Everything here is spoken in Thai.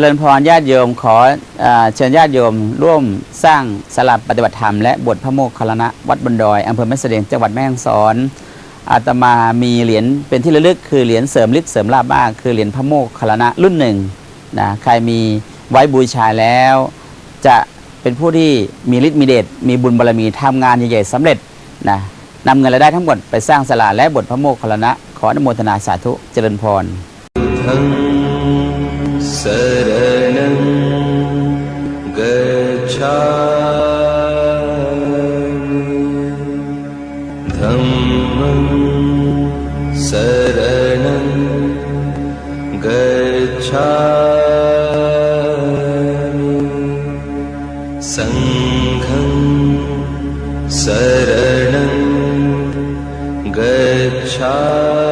จริญพรญาติโยมขอเชิญญาติโยมร่วมสร้างสลับปฏิบัติธรรมและบทพระโมคคัลลนะวัดบนดอยอำเภอแม่เสด็จจังหวัดแม่ฮ่องสอนอาตมามีเหรียญเป็นที่ระลึกคือเหรียญเสริมฤทธิ์เสริมลาบมากคือเหรียญพระโมคคัลลนะรุ่นหนึ่งนะใครมีไว้บูชาแล้ว จะเป็นผู้ที่มีฤทธิ์มีเดชมีบุญบารมีทำงานใหญ่ๆสำเร็จนะนำเงินรายได้ทั้งหมดไปสร้างสลาและบทพระโมคคัลลนะขออนุโมทนาสาธุเจริญพร शरण गच्छा शरणं गच्छा संघं शरणं गच्छा